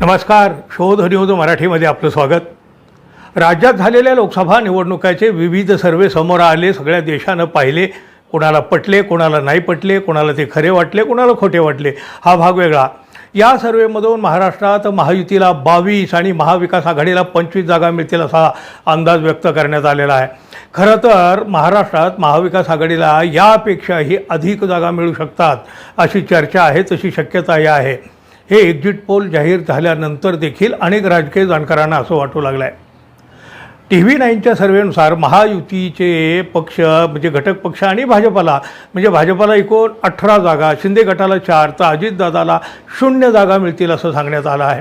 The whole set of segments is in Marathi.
नमस्कार शोध न्यूज मराठीमध्ये आपलं स्वागत. राज्यात झालेल्या लोकसभा निवडणुकाचे विविध सर्वे समोर आले सगळ्या देशानं पाहिले. कोणाला पटले कोणाला नाही पटले कोणाला ते खरे वाटले कोणाला खोटे वाटले हा भाग वेगळा. या सर्वेमधून महाराष्ट्रात महायुतीला बावीस आणि महाविकास आघाडीला पंचवीस जागा मिळतील असा अंदाज व्यक्त करण्यात आलेला आहे. खरं तर महाराष्ट्रात महाविकास आघाडीला यापेक्षाही अधिक जागा मिळू शकतात अशी चर्चा आहे तशी शक्यताही आहे. हे एक्झिट पोल जाहीर झाल्यानंतर देखील अनेक राजकीय जाणकारांना असं वाटू लागलं आहे टी व्ही नाईनच्या सर्वेनुसार महायुतीचे पक्ष म्हणजे घटक पक्ष आणि भाजपाला म्हणजे भाजपाला एकूण अठरा जागा शिंदे गटाला चार तर अजितदादाला शून्य जागा मिळतील असं सांगण्यात आलं आहे.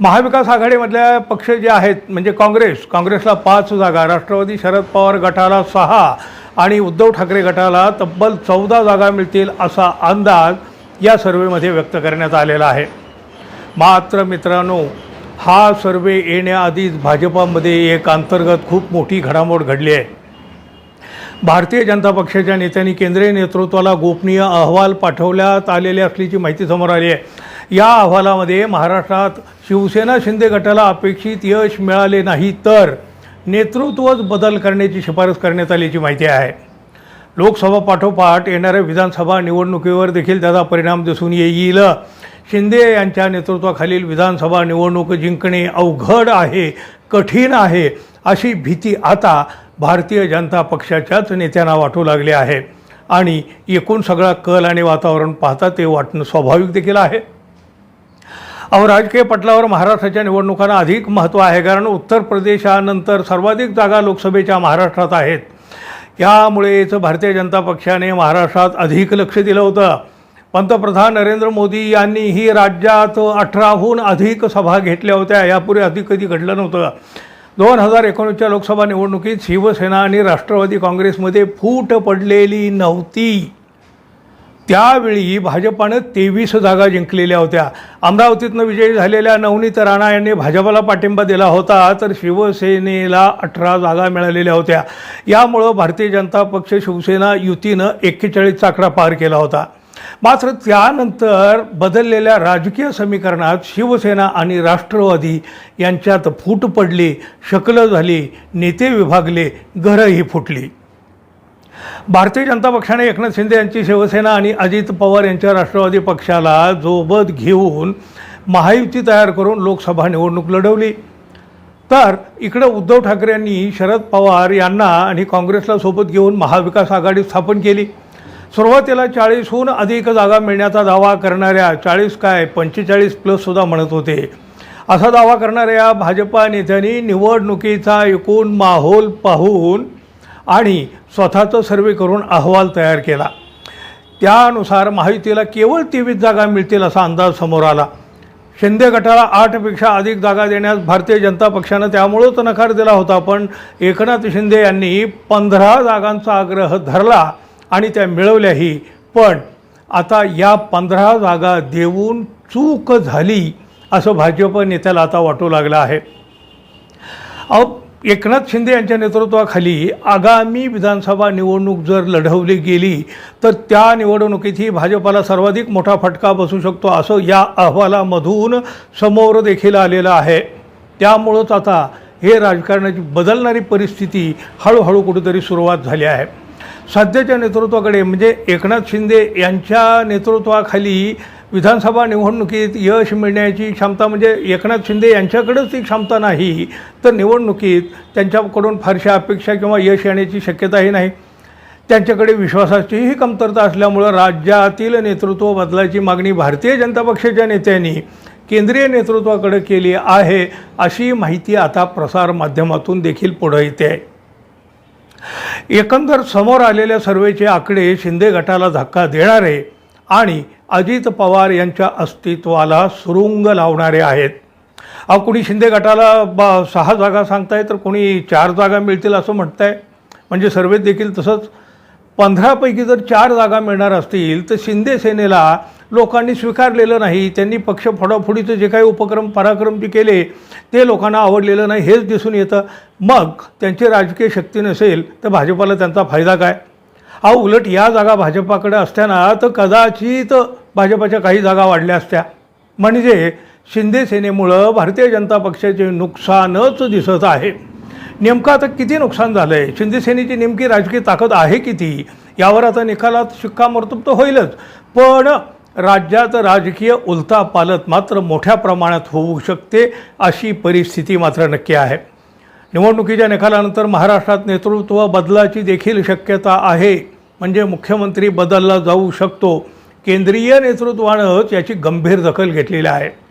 महाविकास आघाडीमधल्या पक्ष जे आहेत म्हणजे काँग्रेस काँग्रेसला पाच जागा राष्ट्रवादी शरद पवार गटाला सहा आणि उद्धव ठाकरे गटाला तब्बल चौदा जागा मिळतील असा अंदाज या सर्वेमध्ये व्यक्त करण्यात आलेला आहे. मात्र मित्रांनो हा सर्वे येण्याआधीच भाजपामध्ये एक अंतर्गत खूप मोठी घडामोड घडली आहे. भारतीय जनता पक्षाच्या नेत्यांनी केंद्रीय नेतृत्वाला गोपनीय अहवाल पाठवण्यात आलेले असल्याची माहिती समोर आली आहे. या अहवालामध्ये महाराष्ट्रात शिवसेना शिंदे गटाला अपेक्षित यश मिळाले नाही तर नेतृत्वच बदल करण्याची शिफारस करण्यात आल्याची माहिती आहे. लोकसभा पाठोपाठ येणाऱ्या विधानसभा निवडणुकीवर देखील त्याचा परिणाम दिसून येईल. शिंदे यांच्या नेतृत्वाखालील विधानसभा निवडणूक जिंकणे अवघड आहे कठीण आहे अशी भीती आता भारतीय जनता पक्षाच्याच नेत्यांना वाटू लागली आहे. आणि एकूण सगळा कल आणि वातावरण पाहता ते वाटणं स्वाभाविक देखील आहे. अहो राजकीय पटलावर महाराष्ट्राच्या निवडणुकांना अधिक महत्त्व आहे कारण उत्तर प्रदेशानंतर सर्वाधिक जागा लोकसभेच्या महाराष्ट्रात आहेत. यामुळेच भारतीय जनता पक्षाने महाराष्ट्रात अधिक लक्ष दिलं होतं. पंतप्रधान नरेंद्र मोदी यांनीही राज्यात अठराहून अधिक सभा घेतल्या होत्या. यापूर्वी अधिक कधी घडलं नव्हतं. दोन हजार एकोणीसच्या लोकसभा निवडणुकीत शिवसेना आणि राष्ट्रवादी काँग्रेसमध्ये फूट पडलेली नव्हती. त्यावेळी भाजपानं तेवीस जागा जिंकलेल्या होत्या. अमरावतीतनं विजयी झालेल्या नवनीत राणा यांनी भाजपाला पाठिंबा दिला होता तर शिवसेनेला अठरा जागा मिळालेल्या होत्या. यामुळं भारतीय जनता पक्ष शिवसेना युतीनं एक्केचाळीसचा आकडा पार केला होता. मात्र त्यानंतर बदललेल्या राजकीय समीकरणात शिवसेना आणि राष्ट्रवादी यांच्यात फूट पडली शकलं झाली नेते विभागले घरंही फुटली. भारतीय जनता पक्षाने एकनाथ शिंदे यांची शिवसेना आणि अजित पवार यांच्या राष्ट्रवादी पक्षाला जोबत घेऊन महायुती तयार करून लोकसभा निवडणूक लढवली. तर इकडं उद्धव ठाकरे यांनी शरद पवार यांना आणि काँग्रेसला सोबत घेऊन महाविकास आघाडी स्थापन केली. सुरुवातीला चाळीसहून अधिक जागा मिळण्याचा दावा करणाऱ्या चाळीस काय पंचेचाळीस प्लससुद्धा म्हणत होते. असा दावा करणाऱ्या भाजपा नेत्यांनी निवडणुकीचा एकूण माहोल पाहून आणि स्वतःचं सर्वे करून अहवाल तयार केला. त्यानुसार महायुतीला केवळ तेवीस जागा मिळतील असा अंदाज समोर आला. शिंदे गटाला आठपेक्षा अधिक जागा देण्यास भारतीय जनता पक्षानं त्यामुळंच नकार दिला होता पण एकनाथ शिंदे यांनी पंधरा जागांचा आग्रह धरला आणि त्या मिळवल्याही. पण आता या पंधरा जागा देऊन चूक झाली असं भाजप नेत्याला आता वाटू लागलं आहे. अहो एकनाथ शिंदे यांच्या नेतृत्वाखाली आगामी विधानसभा निवडणूक जर लढवली गेली तर त्या निवडणुकीतही भाजपाला सर्वाधिक मोठा फटका बसू शकतो असं या अहवालामधून समोर देखील आलेलं आहे. त्यामुळंच आता हे राजकारणाची बदलणारी परिस्थिती हळूहळू कुठेतरी सुरुवात झाली आहे. सध्याच्या नेतृत्वाकडे म्हणजे एकनाथ शिंदे यांच्या नेतृत्वाखाली विधानसभा निवडणुकीत यश मिळण्याची क्षमता म्हणजे एकनाथ शिंदे यांच्याकडेच ती क्षमता नाही तर निवडणुकीत त्यांच्याकडून फारशा अपेक्षा किंवा यश येण्याची शक्यताही नाही. त्यांच्याकडे विश्वासाचीही कमतरता असल्यामुळं राज्यातील नेतृत्व बदलाची मागणी भारतीय जनता पक्षाच्या नेत्यांनी केंद्रीय नेतृत्वाकडे केली आहे अशी माहिती आता प्रसारमाध्यमातून देखील पुढं येते. आहे एकंदर समोर आलेल्या सर्वेचे आकडे शिंदे गटाला धक्का देणारे आणि अजित पवार यांच्या अस्तित्वाला सुरुंग लावणारे आहेत. अहो कुणी शिंदे गटाला बा सहा जागा सांगताय तर कोणी चार जागा मिळतील असं म्हणताय. म्हणजे सर्वेत देखील तसंच पंधरापैकी जर चार जागा मिळणार असतील तर शिंदे सेनेला लोकांनी स्वीकारलेलं नाही. त्यांनी पक्ष फोडाफोडीचे जे काही उपक्रम पराक्रम जे केले ते लोकांना आवडलेलं नाही. हेच दिसून येतं. मग त्यांची राजकीय शक्ती नसेल तर भाजपाला त्यांचा फायदा काय? अहो उलट या जागा भाजपाकडे असताना तर कदाचित भाजपाच्या काही जागा वाढल्या असत्या. म्हणजे शिंदे सेनेमुळं भारतीय जनता पक्षाचे नुकसानच दिसत आहे. नेमकं आता किती नुकसान झालं आहे शिंदे सेनेची नेमकी राजकीय ताकद आहे किती? यावर आता निकालात शिक्कामोर्तब तर होईलच. पण राज्यात राजकीय उलथापालत मात्र मोठ्या प्रमाणात होऊ शकते अशी परिस्थिती मात्र नक्की आहे. निवडणुकीच्या निकालानंतर महाराष्ट्रात नेतृत्व बदलाची देखील शक्यता आहे. म्हणजे मुख्यमंत्री बदलला जाऊ शकतो. केंद्रीय नेतृत्वानंच याची गंभीर दखल घेतलेली आहे.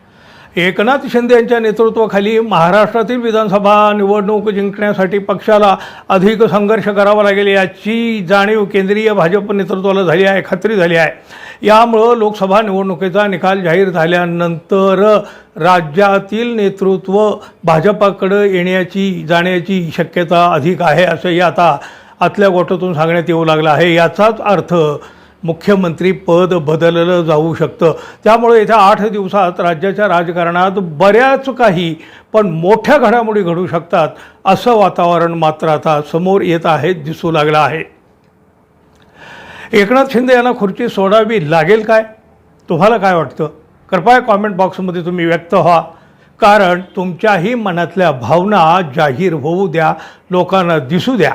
एकनाथ शिंदे यांच्या नेतृत्वाखाली महाराष्ट्रातील विधानसभा निवडणूक जिंकण्यासाठी पक्षाला अधिक संघर्ष करावा लागेल याची जाणीव केंद्रीय भाजप नेतृत्वाला झाली आहे खात्री झाली आहे. यामुळं लोकसभा निवडणुकीचा निकाल जाहीर झाल्यानंतर राज्यातील नेतृत्व भाजपाकडं येण्याची जाण्याची शक्यता अधिक आहे असंही आता आतल्या गोटातून सांगण्यात येऊ लागलं आहे. याचाच अर्थ मुख्यमंत्री पद बदललं जाऊ शकतं. त्यामुळे येत्या आठ दिवसात राज्याच्या राजकारणात बऱ्याच काही पण मोठ्या घडामोडी घडू शकतात असं वातावरण मात्र आता समोर येत आहे दिसू लागलं आहे. एकनाथ शिंदे यांना खुर्ची सोडावी लागेल काय? तुम्हाला काय वाटतं? कृपया कॉमेंट बॉक्समध्ये तुम्ही व्यक्त व्हा. कारण तुमच्याही मनातल्या भावना जाहीर होऊ द्या लोकांना दिसू द्या.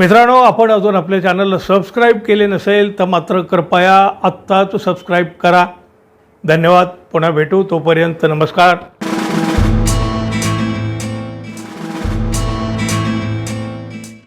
मित्रांनो आपण अजून आपल्या चॅनलला सबस्क्राईब केले नसेल तर मात्र कृपया आत्ताच सबस्क्राईब करा. धन्यवाद. पुन्हा भेटू. तोपर्यंत नमस्कार.